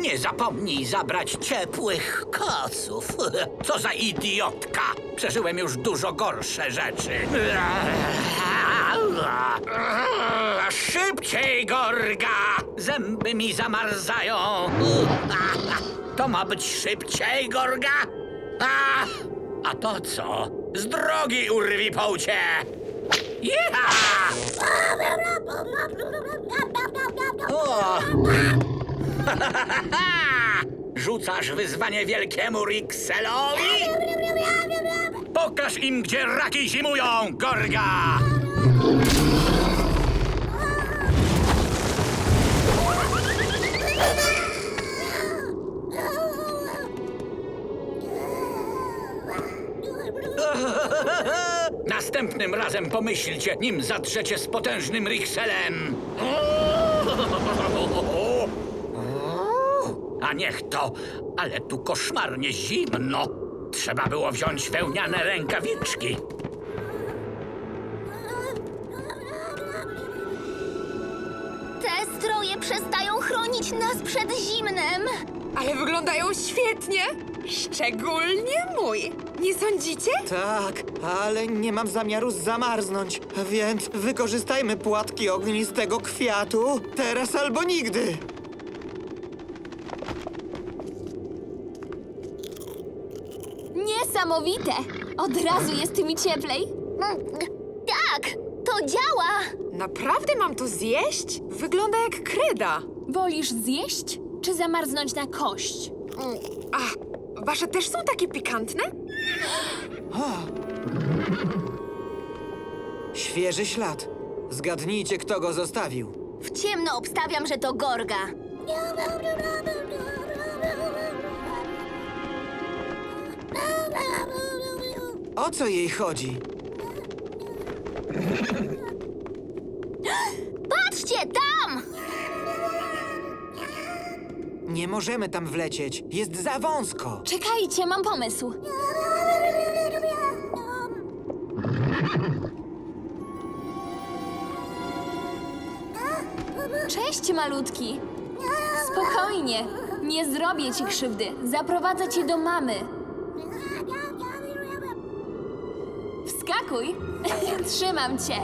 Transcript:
Nie zapomnij zabrać ciepłych koców. Co za idiotka! Przeżyłem już dużo gorsze rzeczy. Szybciej, Gorga! Zęby mi zamarzają. To ma być szybciej, Gorga? A, a to co? Z drogi urwi połcie! O! Rzucasz wyzwanie wielkiemu Rikselowi? Pokaż im, gdzie raki zimują, Gorga! Następnym razem pomyślcie, nim zatrzecie z potężnym Rikselem. A niech to, ale tu koszmarnie zimno. Trzeba było wziąć wełniane rękawiczki. Te stroje przestają chronić nas przed zimnem. Ale wyglądają świetnie! Szczególnie mój. Nie sądzicie? Tak, ale nie mam zamiaru zamarznąć, więc wykorzystajmy płatki ognistego kwiatu teraz albo nigdy. Niesamowite! Od razu jest mi cieplej. Tak, to działa. Naprawdę mam to zjeść? Wygląda jak kreda. Wolisz zjeść czy zamarznąć na kość? A, wasze też są takie pikantne? Świeży ślad. Zgadnijcie, kto go zostawił. W ciemno obstawiam, że to Gorga. O co jej chodzi? Patrzcie, tam! Nie możemy tam wlecieć. Jest za wąsko. Czekajcie, mam pomysł. Cześć, malutki. Spokojnie, nie zrobię ci krzywdy. Zaprowadzę cię do mamy. Wskakuj. Trzymam cię.